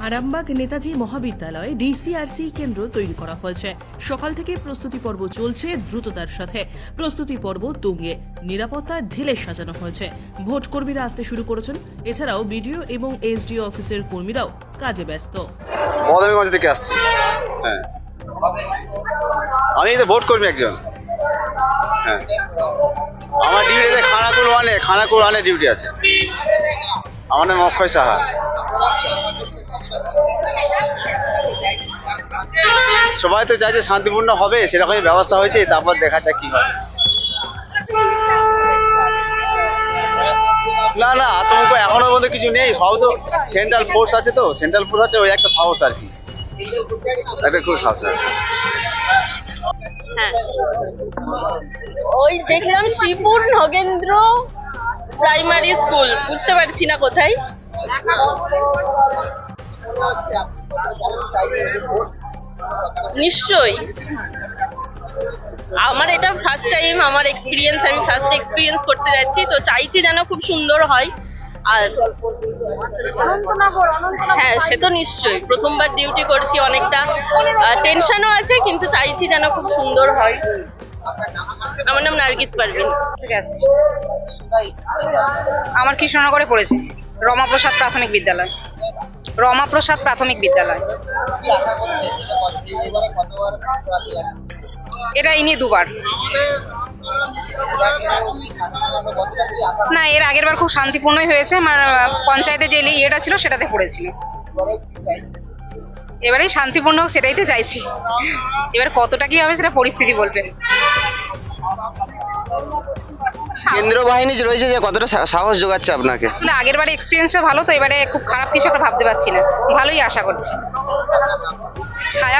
আরামবাগ নেতাজি মহাবিদ্যালয়ে ডিসিআরসি কেন্দ্র তৈরি করা হয়েছে। সকাল থেকে প্রস্তুতি পর্ব চলছে দ্রুততার সাথে। প্রস্তুতি পর্ব তুঙ্গে। নিরাপত্তা ঢেলে সাজানো হয়েছে। ভোট কর্মীরা আসতে শুরু করেছেন। এছাড়াও বিডিও এবং এসডিও অফিসের কর্মীরাও কাজে ব্যস্ত। হ্যাঁ। আমি তো ভোট কর্মী একজন। হ্যাঁ। আমার খানাকুল ওয়ানে খানাকুল ওয়ানে ডিউটি আছে। সাহা। সবাই তো চাইছে শান্তিপূর্ণ হবে সেরকমই ব্যবস্থা হয়েছে তারপর দেখা যাক কি হয়। না না আতঙ্ক এখনও পর্যন্ত কিছু নেই সব তো সেন্ট্রাল ফোর্স আছে তো সেন্ট্রাল ফোর্স আছে ওই একটা সাহস আর কি। একটা খুব সাহস আর কি। হ্যাঁ। ওই দেখলাম শ্রীপুর নগেন্দ্র প্রাইমারি স্কুল বুঝতে পারছি না কোথায়। নিশ্চয়ই। আমার এটা ফার্স্ট টাইম আমার এক্সপিরিয়েন্স আমি ফার্স্ট এক্সপিরিয়েন্স করতে যাচ্ছি। তো চাইছি যেন খুব সুন্দর হয়। আর হ্যাঁ সে তো নিশ্চয়ই। প্রথমবার ডিউটি করছি অনেকটা। টেনশনও আছে, কিন্তু চাইছি যেন খুব সুন্দর হয়। আমার নাম নার্গিস পারভিন। থেকে আসছি আমার কৃষ্ণনগরে পড়েছে। রমাপ্রসাদ প্রাথমিক বিদ্যালয়। রমাপ্রসাদ প্রাথমিক বিদ্যালয়। এটা ইনি দুবার। না এর আগের বার খুব শান্তিপূর্ণই হয়েছে। আমার পঞ্চায়েতে যে ইয়েটা ছিল সেটাতে পড়েছিল। এবারে শান্তিপূর্ণ সেটাই তো চাইছি। এবার কতটা কি হবে সেটা পরিস্থিতি বলবে কেন্দ্র বাহিনী রয়েছে যে কতটা সাহস যোগাচ্ছে আপনাকে? আসলে আগের বারে এক্সপিরিয়েন্সটা ভালো তো এবারে খুব খারাপ কিছু একটা ভাবতে পারছি না। ভালোই আশা করছি। ছায়া